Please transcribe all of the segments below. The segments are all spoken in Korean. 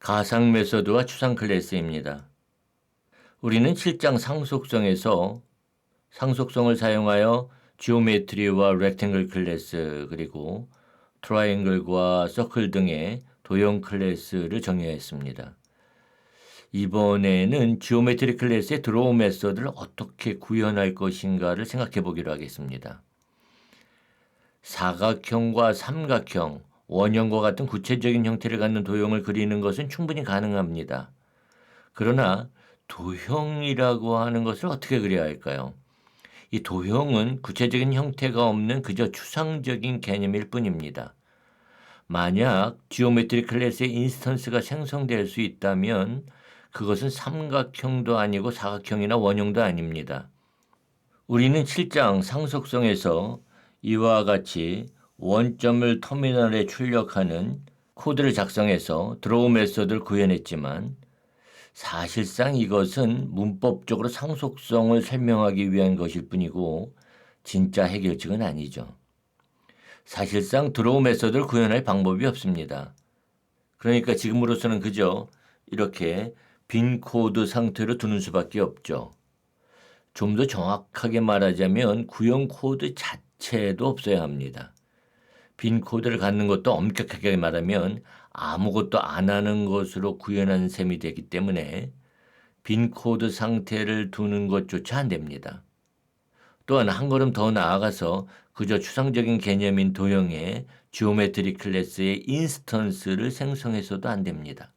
가상 메소드와 추상 클래스입니다. 우리는 7장 상속성에서 상속성을 사용하여 지오메트리와 렉탱글 클래스 그리고 트라이앵글과 서클 등의 도형 클래스를 정의했습니다. 이번에는 지오메트리 클래스의 드로우 메서드를 어떻게 구현할 것인가를 생각해 보기로 하겠습니다. 사각형과 삼각형, 원형과 같은 구체적인 형태를 갖는 도형을 그리는 것은 충분히 가능합니다. 그러나 도형이라고 하는 것을 어떻게 그려야 할까요? 이 도형은 구체적인 형태가 없는 그저 추상적인 개념일 뿐입니다. 만약 지오메트리 클래스의 인스턴스가 생성될 수 있다면 그것은 삼각형도 아니고 사각형이나 원형도 아닙니다. 우리는 7장 상속성에서 이와 같이 원점을 터미널에 출력하는 코드를 작성해서 드로우 메서드를 구현했지만 사실상 이것은 문법적으로 상속성을 설명하기 위한 것일 뿐이고 진짜 해결책은 아니죠. 사실상 드로우 메서드를 구현할 방법이 없습니다. 그러니까 지금으로서는 그저 이렇게 빈 코드 상태로 두는 수밖에 없죠. 좀 더 정확하게 말하자면 구형 코드 자체도 없어야 합니다. 빈 코드를 갖는 것도 엄격하게 말하면 아무것도 안 하는 것으로 구현한 셈이 되기 때문에 빈 코드 상태를 두는 것조차 안 됩니다. 또한 한 걸음 더 나아가서 그저 추상적인 개념인 도형의 지오메트리 클래스의 인스턴스를 생성해서도 안 됩니다.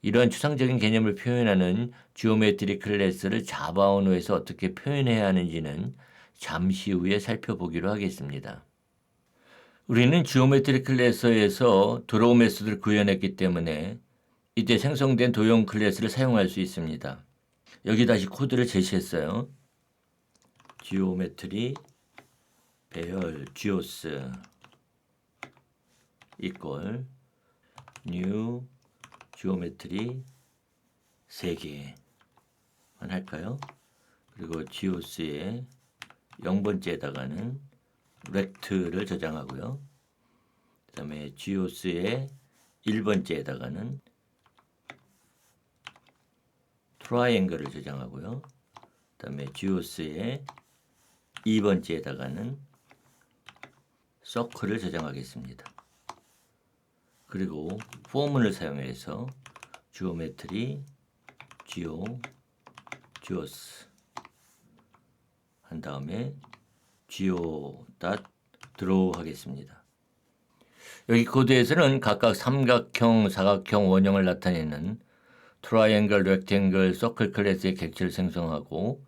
이러한 추상적인 개념을 표현하는 지오메트리 클래스를 자바 언어에서 어떻게 표현해야 하는지는 잠시 후에 살펴보기로 하겠습니다. 우리는 지오메트리 클래스에서 드로우 메소드를 구현했기 때문에 이때 생성된 도형 클래스를 사용할 수 있습니다. 여기 다시 코드를 제시했어요. 지오메트리 배열 지오스 이꼴 뉴 지오메트리 3개만 할까요? 그리고 지오스의 0번째에다가는 렉트를 저장하고요. 그 다음에 지오스의 1번째에다가는 트라이앵글을 저장하고요. 그 다음에 지오스의 2번째에다가는 서클을 저장하겠습니다. 그리고 포문을 사용해서 지오메트리 지오 지오스 한 다음에 닷 드로우 하겠습니다. 여기 코드에서는 각각 삼각형, 사각형, 원형을 나타내는 트라이앵글, 렉탱글, 서클 클래스의 객체를 생성하고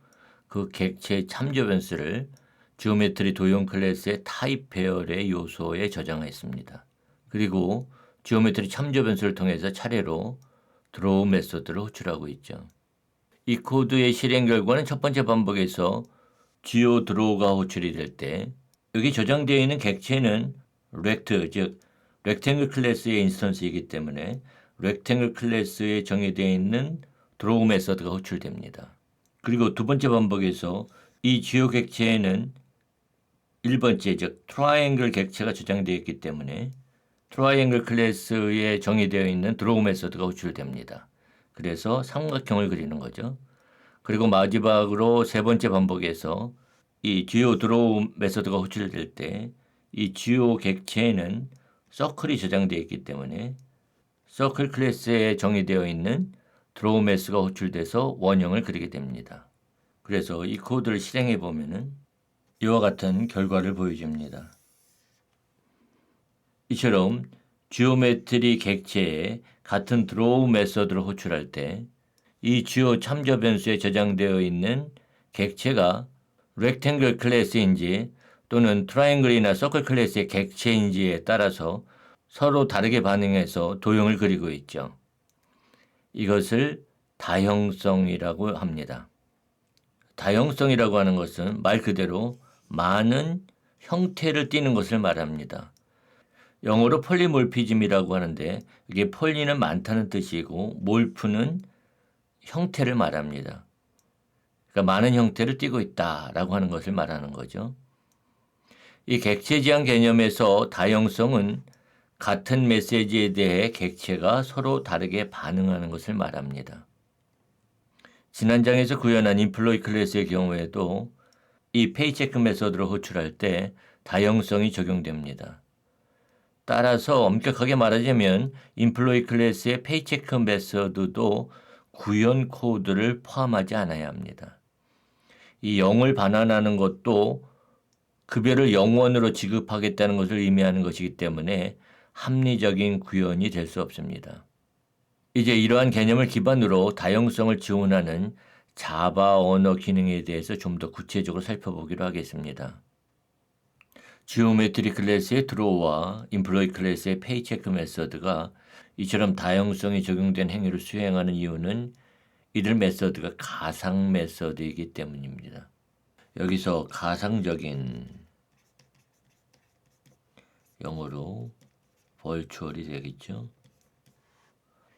그 객체의 참조 변수를 지오메트리 도형 클래스의 타입 배열의 요소에 저장했습니다. 그리고 지오메트리 참조 변수를 통해서 차례로 드로우 메소드를 호출하고 있죠. 이 코드의 실행 결과는 첫 번째 반복에서 지오 드로우가 호출이 될 때 여기 저장되어 있는 객체는 렉트 즉 렉탱글 클래스의 인스턴스이기 때문에 렉탱글 클래스에 정의되어 있는 드로우 메서드가 호출됩니다. 그리고 두 번째 반복에서 이 지오 객체에는 1번째 즉 트라이앵글 객체가 저장되어 있기 때문에 트라이앵글 클래스에 정의되어 있는 드로우 메서드가 호출됩니다. 그래서 삼각형을 그리는 거죠. 그리고 마지막으로 세 번째 반복에서 이 지오 드로우 메서드가 호출될 때이 지오 객체에는 서클이 저장되어 있기 때문에 서클 클래스에 정의되어 있는 드로우 메스가 호출돼서 원형을 그리게 됩니다. 그래서 이 코드를 실행해 보면은 이와 같은 결과를 보여줍니다. 이처럼 지오메트리 객체에 같은 드로우 메서드를 호출할 때 이 주요 참조 변수에 저장되어 있는 객체가 렉탱글 클래스인지 또는 트라이앵글이나 서클 클래스의 객체인지에 따라서 서로 다르게 반응해서 도형을 그리고 있죠. 이것을 다형성이라고 합니다. 다형성이라고 하는 것은 말 그대로 많은 형태를 띠는 것을 말합니다. 영어로 폴리몰피즘이라고 하는데 이게 폴리는 많다는 뜻이고 몰프는 형태를 말합니다. 그러니까 많은 형태를 띠고 있다라고 하는 것을 말하는 거죠. 이 객체지향 개념에서 다형성은 같은 메시지에 대해 객체가 서로 다르게 반응하는 것을 말합니다. 지난 장에서 구현한 인플로이 클래스의 경우에도 이 페이체크 메서드를 호출할 때 다형성이 적용됩니다. 따라서 엄격하게 말하자면 인플로이 클래스의 페이체크 메서드도 구현 코드를 포함하지 않아야 합니다. 이 0을 반환하는 것도 급여를 0원으로 지급하겠다는 것을 의미하는 것이기 때문에 합리적인 구현이 될 수 없습니다. 이제 이러한 개념을 기반으로 다형성을 지원하는 자바 언어 기능에 대해서 좀 더 구체적으로 살펴보기로 하겠습니다. 지오메트리 클래스의 드로우와 인플로이 클래스의 페이체크 메서드가 이처럼 다형성이 적용된 행위를 수행하는 이유는 이들 메서드가 가상 메서드이기 때문입니다. 여기서 가상적인 영어로 벌추얼이 되겠죠.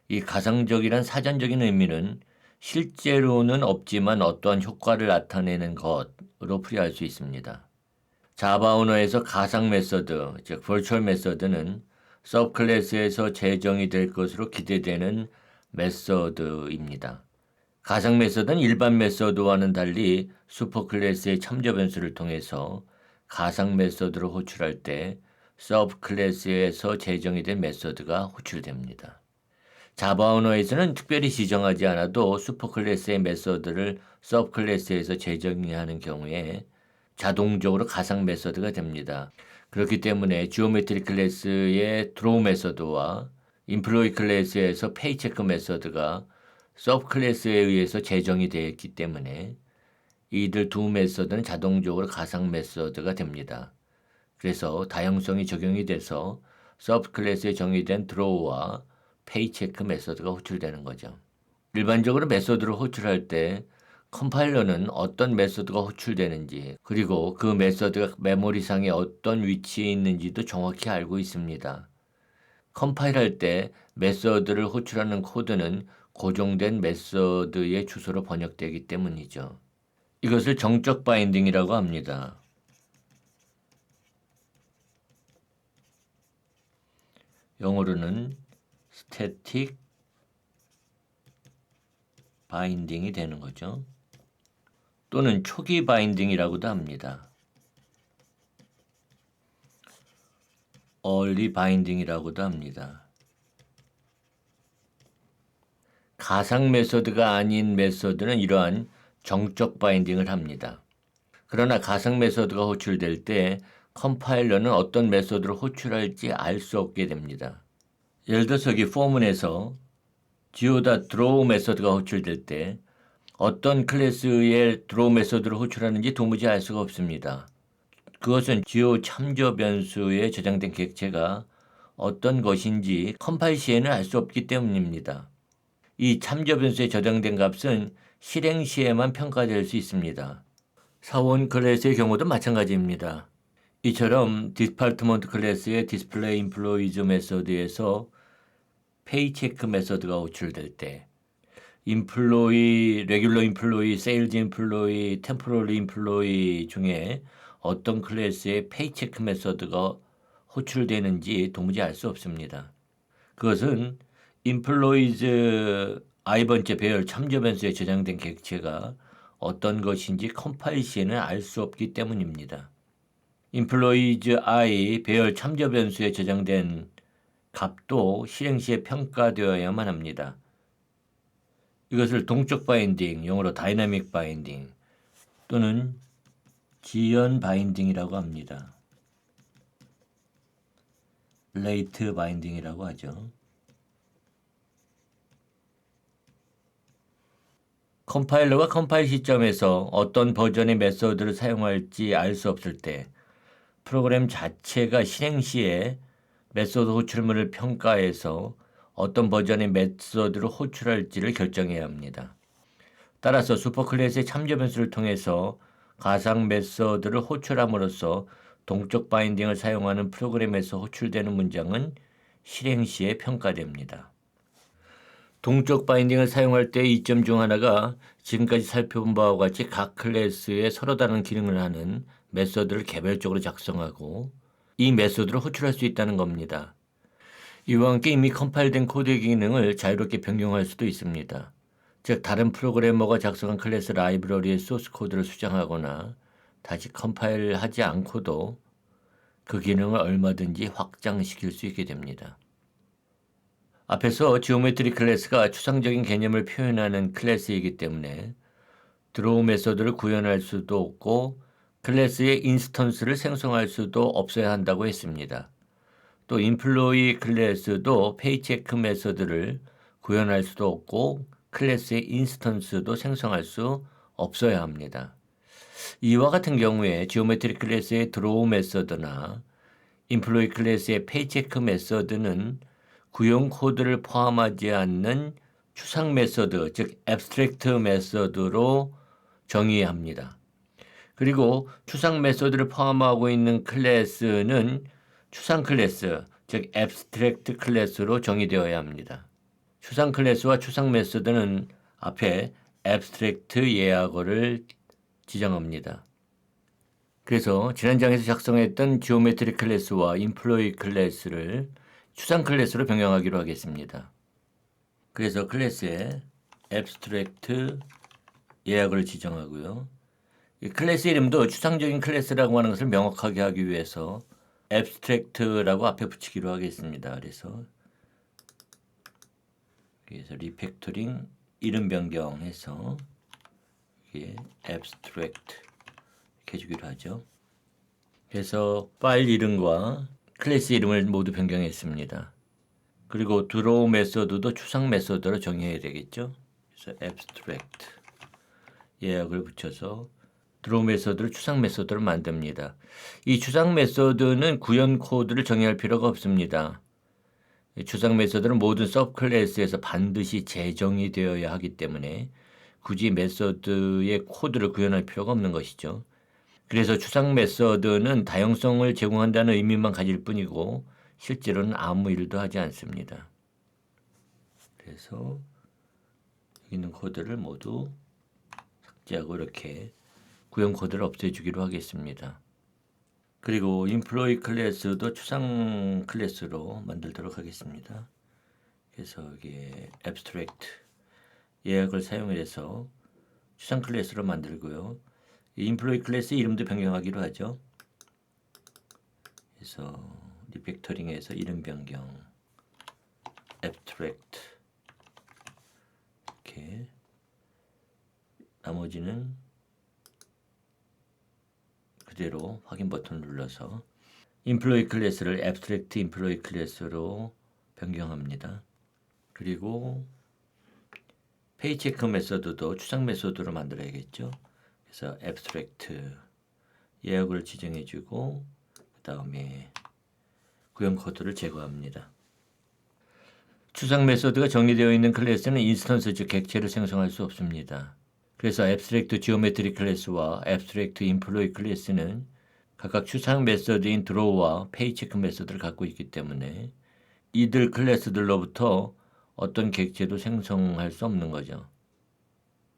이 가상적이란 사전적인 의미는 실제로는 없지만 어떠한 효과를 나타내는 것으로 풀이할 수 있습니다. 자바 언어에서 가상 메서드, 즉 virtual 메서드는 서브 클래스에서 제정이 될 것으로 기대되는 메서드입니다. 가상 메서드는 일반 메서드와는 달리 슈퍼 클래스의 참조 변수를 통해서 가상 메서드로 호출할 때 서브 클래스에서 제정이 된 메서드가 호출됩니다. 자바 언어에서는 특별히 지정하지 않아도 슈퍼 클래스의 메서드를 서브 클래스에서 제정하는 경우에 자동적으로 가상 메서드가 됩니다. 그렇기 때문에 지오메트리 클래스의 드로우 메서드와 인플로이 클래스에서 페이체크 메서드가 서브 클래스에 의해서 제정이 되었기 때문에 이들 두 메서드는 자동적으로 가상 메서드가 됩니다. 그래서 다형성이 적용이 돼서 서브 클래스에 정의된 드로우와 페이체크 메서드가 호출되는 거죠. 일반적으로 메서드를 호출할 때 컴파일러는 어떤 메서드가 호출되는지 그리고 그 메서드가 메모리상에 어떤 위치에 있는지도 정확히 알고 있습니다. 컴파일할 때 메서드를 호출하는 코드는 고정된 메서드의 주소로 번역되기 때문이죠. 이것을 정적 바인딩이라고 합니다. 영어로는 static 바인딩이 되는 거죠. 또는 초기 바인딩이라고도 합니다. early 바인딩이라고도 합니다. 가상 메소드가 아닌 메소드는 이러한 정적 바인딩을 합니다. 그러나 가상 메소드가 호출될 때 컴파일러는 어떤 메소드를 호출할지 알 수 없게 됩니다. 예를 들어서 여기 포문에서 지오다 드로우 메소드가 호출될 때 어떤 클래스의 드로우 메소드를 호출하는지 도무지 알 수가 없습니다. 그것은 지오 참조 변수에 저장된 객체가 어떤 것인지 컴파일 시에는 알 수 없기 때문입니다. 이 참조 변수에 저장된 값은 실행 시에만 평가될 수 있습니다. 사원 클래스의 경우도 마찬가지입니다. 이처럼 디스파트먼트 클래스의 디스플레이 인플로이즈 메소드에서 페이체크 메소드가 호출될 때 인플로이, 레귤러 인플로이, 세일즈 인플로이, 템포럴 인플로이 중에 어떤 클래스의 페이체크 메소드가 호출되는지 도무지 알 수 없습니다. 그것은 인플로이즈 i번째 배열 참조 변수에 저장된 객체가 어떤 것인지 컴파일 시에는 알 수 없기 때문입니다. 인플로이즈 i 배열 참조 변수에 저장된 값도 실행 시에 평가되어야만 합니다. 이것을 동적 바인딩, 영어로 다이나믹 바인딩 또는 지연 바인딩이라고 합니다. 레이트 바인딩이라고 하죠. 컴파일러가 컴파일 시점에서 어떤 버전의 메서드를 사용할지 알 수 없을 때 프로그램 자체가 실행 시에 메소드 호출물을 평가해서 어떤 버전의 메소드를 호출할지를 결정해야 합니다. 따라서 슈퍼클래스의 참조 변수를 통해서 가상 메소드를 호출함으로써 동적 바인딩을 사용하는 프로그램에서 호출되는 문장은 실행 시에 평가됩니다. 동적 바인딩을 사용할 때 이점 중 하나가 지금까지 살펴본 바와 같이 각 클래스에 서로 다른 기능을 하는 메소드를 개별적으로 작성하고 이 메소드를 호출할 수 있다는 겁니다. 이와 함께 이미 컴파일된 코드의 기능을 자유롭게 변경할 수도 있습니다. 즉 다른 프로그래머가 작성한 클래스 라이브러리의 소스 코드를 수정하거나 다시 컴파일하지 않고도 그 기능을 얼마든지 확장시킬 수 있게 됩니다. 앞에서 지오메트리 클래스가 추상적인 개념을 표현하는 클래스이기 때문에 드로우 메서드를 구현할 수도 없고 클래스의 인스턴스를 생성할 수도 없어야 한다고 했습니다. 또 인플로이 클래스도 페이체크 메서드를 구현할 수도 없고 클래스의 인스턴스도 생성할 수 없어야 합니다. 이와 같은 경우에 지오메트리 클래스의 드로우 메서드나 인플로이 클래스의 페이체크 메서드는 구형 코드를 포함하지 않는 추상 메서드, 즉 앱스트랙트 메서드로 정의합니다. 그리고 추상 메서드를 포함하고 있는 클래스는 추상 클래스, 즉 앱스트랙트 클래스로 정의되어야 합니다. 추상 클래스와 추상 메서드는 앞에 앱스트랙트 예약어를 지정합니다. 그래서 지난 장에서 작성했던 지오메트리 클래스와 인플로이 클래스를 추상 클래스로 변경하기로 하겠습니다. 그래서 클래스에 앱스트랙트 예약을 지정하고요. 이 클래스 이름도 추상적인 클래스라고 하는 것을 명확하게 하기 위해서 앱스트랙트라고 앞에 붙이기로 하겠습니다. 그래서 그래서 리팩토링 이름 변경해서 이게 앱스트랙트 이렇게 해주기로 하죠. 그래서 파일 이름과 클래스 이름을 모두 변경했습니다. 그리고 드로우 메서드도 추상 메서드로 정의해야 되겠죠. 그래서 abstract 예약을 붙여서 드로우 메서드를 추상 메서드로 만듭니다. 이 추상 메서드는 구현 코드를 정의할 필요가 없습니다. 추상 메서드는 모든 서클래스에서 반드시 재정이 되어야 하기 때문에 굳이 메서드의 코드를 구현할 필요가 없는 것이죠. 그래서 추상 메서드는 다양성을 제공한다는 의미만 가질 뿐이고 실제로는 아무 일도 하지 않습니다. 그래서 여기 있는 코드를 모두 삭제하고 이렇게 구형 코드를 없애주기로 하겠습니다. 그리고 인플로이 클래스도 추상 클래스로 만들도록 하겠습니다. 그래서 여기에 abstract 예약을 사용해서 추상 클래스로 만들고요. 인플로이 클래스 이름도 변경하기로 하죠. 그래서 리팩터링에서 이름 변경 abstract 이렇게 나머지는 그대로 확인 버튼을 눌러서 인플로이 클래스를 abstract 인플로이 클래스로 변경합니다. 그리고 페이체크 메서드도 추상 메서드로 만들어야겠죠. 그래서 abstract 예약을 지정해 주고 그 다음에 구형 코드를 제거합니다. 추상 메소드가 정리되어 있는 클래스는 인스턴스 즉 객체를 생성할 수 없습니다. 그래서 abstract geometry 클래스와 abstract employee 클래스는 각각 추상 메소드인 draw와 paycheck 메소드를 갖고 있기 때문에 이들 클래스들로부터 어떤 객체도 생성할 수 없는 거죠.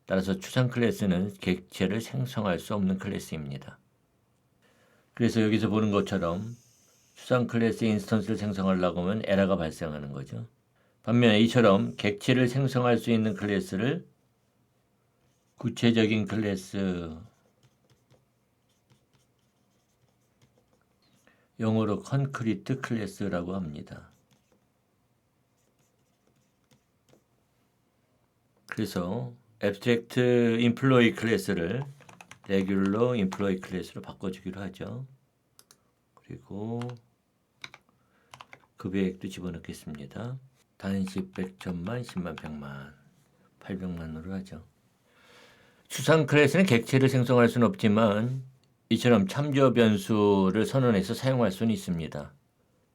따라서 추상 클래스는 객체를 생성할 수 없는 클래스입니다. 그래서 여기서 보는 것처럼 추상 클래스 인스턴스를 생성하려고 하면 에러가 발생하는 거죠. 반면에 이처럼 객체를 생성할 수 있는 클래스를 구체적인 클래스 영어로 컨크리트 클래스라고 합니다. 그래서 abstract employee 클래스를 regular employee 클래스로 바꿔주기로 하죠. 그리고 급여액도 집어넣겠습니다. 단식 100천만, 10만, 100만, 800만으로 하죠. 추상 클래스는 객체를 생성할 수는 없지만 이처럼 참조 변수를 선언해서 사용할 수는 있습니다.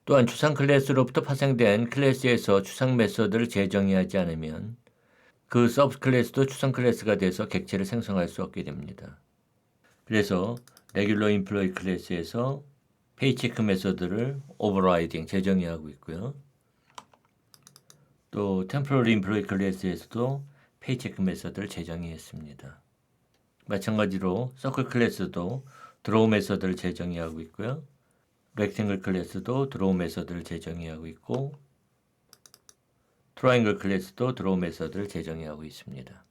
또한 추상 클래스로부터 파생된 클래스에서 추상 메서드를 재정의하지 않으면 그 서브 클래스도 추상 클래스가 돼서 객체를 생성할 수 없게 됩니다. 그래서 레귤러 인플로이 클래스에서 페이체크 메서드를 오버라이딩 재정의하고 있고요. 또 템포럴 인플로이 클래스에서도 페이체크 메서드를 재정의했습니다. 마찬가지로 서클 클래스도 드로우 메서드를 재정의하고 있고요. 렉탱글 클래스도 드로우 메서드를 재정의하고 있고 트라이앵글 클래스도 드로우 메서드를 재정의하고 있습니다.